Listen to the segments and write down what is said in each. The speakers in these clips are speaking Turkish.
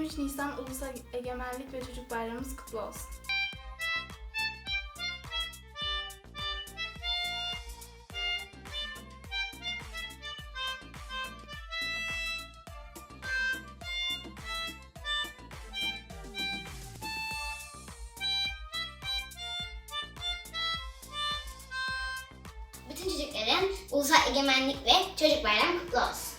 23 Nisan Ulusal Egemenlik ve Çocuk Bayramımız kutlu olsun. Bütün çocukların Ulusal Egemenlik ve Çocuk Bayramı kutlu olsun.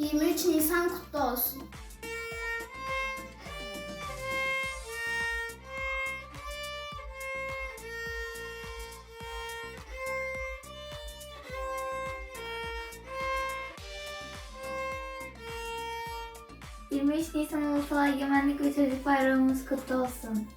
...23 Nisan kutlu olsun. ...23 Nisan Ulusal Egemenlik ve Çocuk Bayramımız kutlu olsun.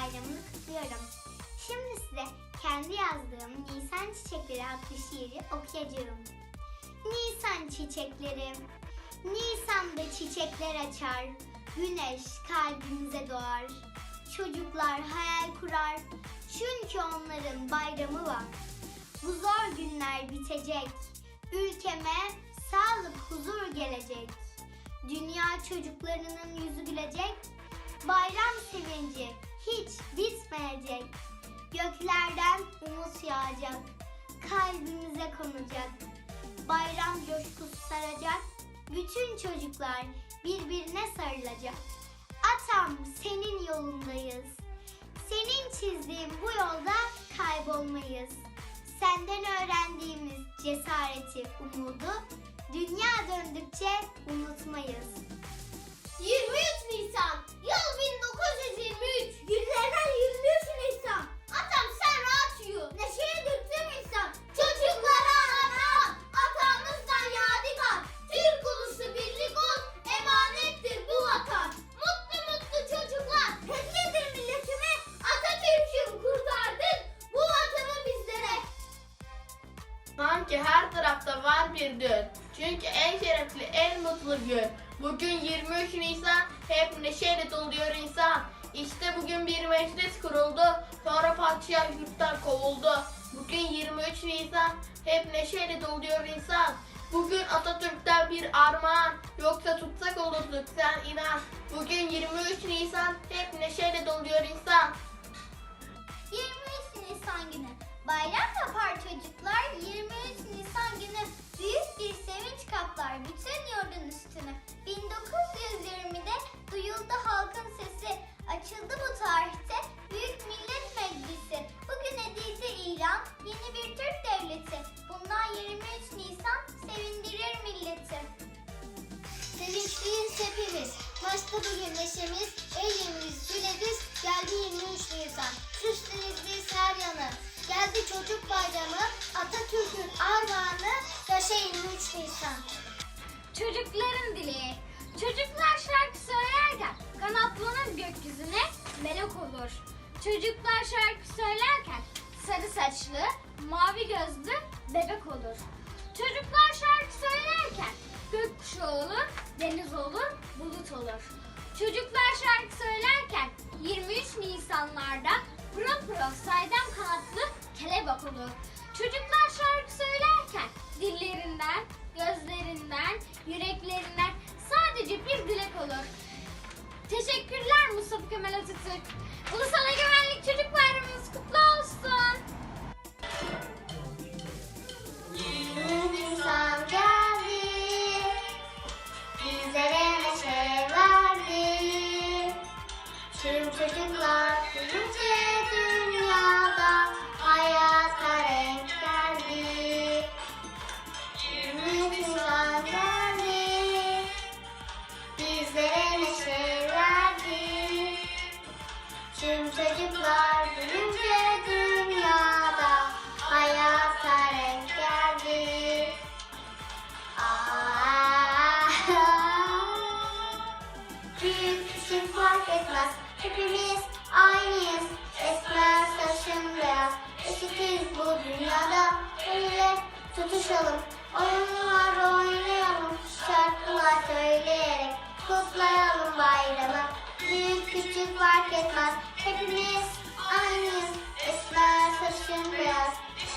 Bayramını kutluyorum. Şimdi size kendi yazdığım Nisan Çiçekleri adlı şiiri okuyacağım. Nisan çiçekleri, Nisan'da çiçekler açar, güneş kalbimize doğar. Çocuklar hayal kurar, çünkü onların bayramı var. Bu zor günler bitecek, ülkeme sağlık, huzur gelecek. Dünya çocuklarının yüzü gülecek, bayram sevinci hiç bitmeyecek. Göklerden umut yağacak, kalbimize konacak. Bayram coşkusu saracak, bütün çocuklar birbirine sarılacak. Atam senin yolundayız. Senin çizdiğin bu yolda kaybolmayız. Senden öğrendiğimiz cesareti, umudu dünya döndükçe unutmayız. 23 Nisan, Bugün 23 Nisan, hep neşeyle doluyor insan. İşte bugün bir meclis kuruldu, sonra padişah yurttan kovuldu. Bugün 23 Nisan, hep neşeyle doluyor insan. Bugün Atatürk'ten bir armağan. Yoksa tutsak olurduk sen inan. Bugün 23 Nisan hep neşeyle doluyor insan. 23 Nisan günü. Bayram yapar çocuklar 23 Nisan günü. Büyük bir sevinç kaplar bütün yurdun üstünü. 1920'de Nisan. Çocukların dili. Çocuklar şarkı söylerken kanatlanır gökyüzüne melek olur. Çocuklar şarkı söylerken sarı saçlı, mavi gözlü bebek olur. Çocuklar şarkı söylerken gökkuşağı olur, deniz olur, bulut olur. Çocuklar şarkı söylerken 23 Nisanlarda pırıl pırıl saydam kanatlı kelebek olur. Çocuklar şarkı söylerken dillerinden, gözlerinden, yüreklerinden sadece bir dilek olur. Teşekkürler Mustafa Kemal Atatürk. Ulusal Egemenlik Çocuk Bayramımız kutlu olsun. 23 Nisan geldi. Bizlere neşe verdi. Tüm çocuklar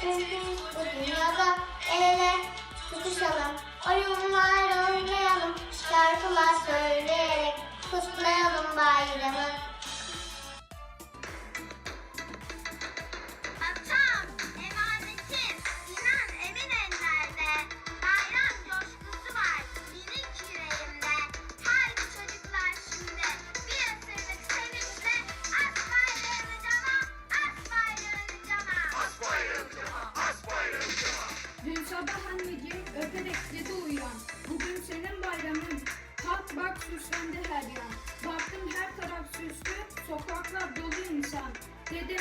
Hepimiz bu dünyada el ele tutuşalım. Oyunlar oynayalım. Şarkılar söyleyerek kutlayalım bayramı.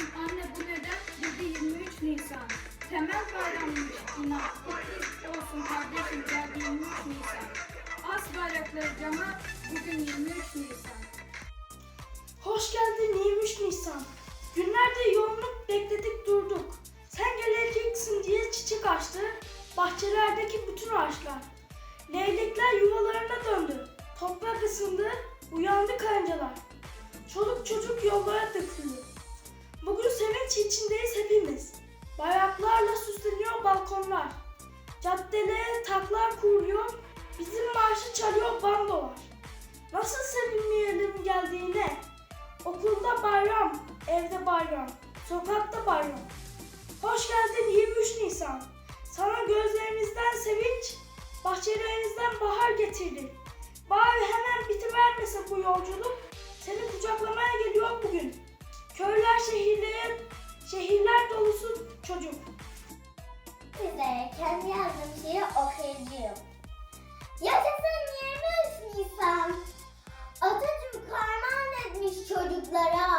Dedim anne bu neden? Dedi 23 Nisan. Temel bayrammış inan. Kutlu olsun kardeşim geldi 23 Nisan. As bayrakları cama bugün 23 Nisan. Hoş geldin 23 Nisan. Günlerde yoğunluk bekledik durduk. Sen geleceksin diye çiçek açtı. Bahçelerdeki bütün ağaçlar. Leylekler yuvalarına döndü. Toprak ısındı, uyandı karıncalar. Çoluk çocuk yollara döküldü. Bugün sevinç içindeyiz hepimiz. Bayraklarla süsleniyor balkonlar. Caddelere taklar kuruluyor. Bizim marşı çalıyor bandolar. Nasıl sevinmeyelim geldiğine? Okulda bayram, evde bayram, sokakta bayram. Hoş geldin 23 Nisan. kızlara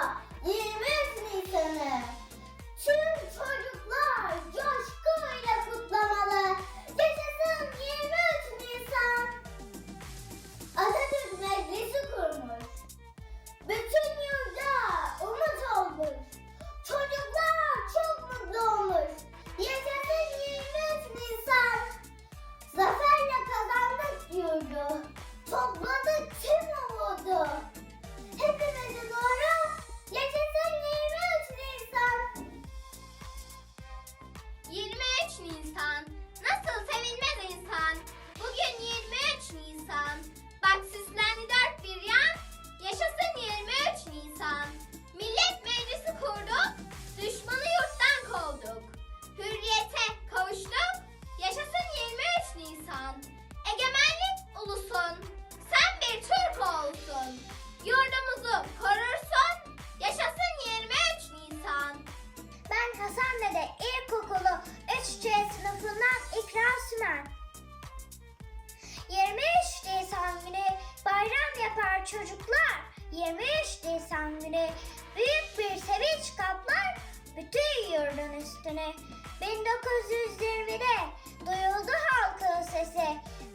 Çocuklar. 23 Nisan günü büyük bir sevinç kaplar bütün yurdun üstüne. 1920'de duyuldu halkın sesi.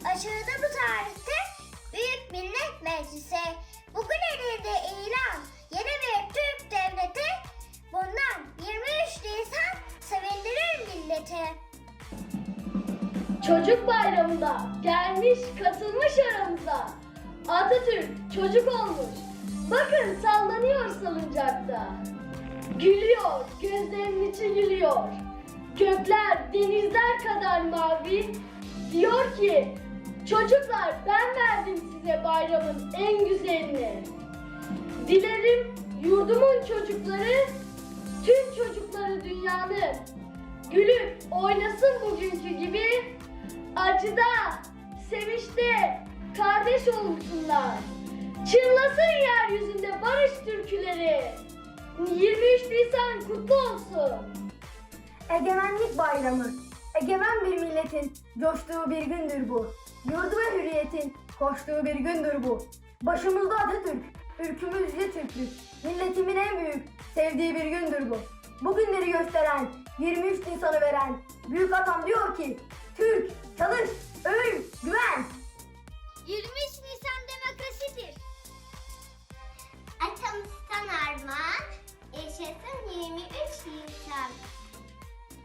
Açıldı bu tarihte Büyük Millet Meclisi. Bugün edildi ilan yeni bir Türk devleti. Bundan 23 Nisan sevindirir milleti. Çocuk bayramında gelmiş katılmış aramıza. Atatürk çocuk olmuş. Bakın sallanıyor salıncakta. Gülüyor, gözlerinin içi gülüyor. Gökler denizler kadar mavi. Diyor ki, çocuklar ben verdim size bayramın en güzelini. Dilerim yurdumun çocukları, tüm çocukları dünyanın gülüp oynasın bugünkü gibi acıda, sevinçte kardeş olsunlar. Çınlasın yeryüzünde barış türküleri. 23 Nisan kutlu olsun. Egemenlik bayramı. Egemen bir milletin coştuğu bir gündür bu. Yurdu ve hürriyetin koştuğu bir gündür bu. Başımızda Atatürk, ülkümüzce Türklük. Milletimin en büyük sevdiği bir gündür bu. Bu günleri gösteren, 23 Nisan'ı veren büyük atam diyor ki Türk, çalış, övün, güven. 23 Nisan demokrasidir. Atamızdan armağan, yaşasın 23 Nisan.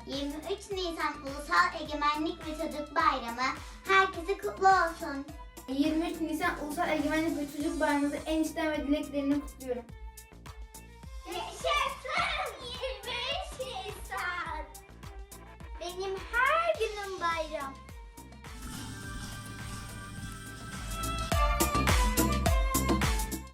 23 Nisan Ulusal Egemenlik ve Çocuk Bayramı herkese kutlu olsun. 23 Nisan Ulusal Egemenlik ve Çocuk Bayramımızı en içten ve dileklerini kutluyorum.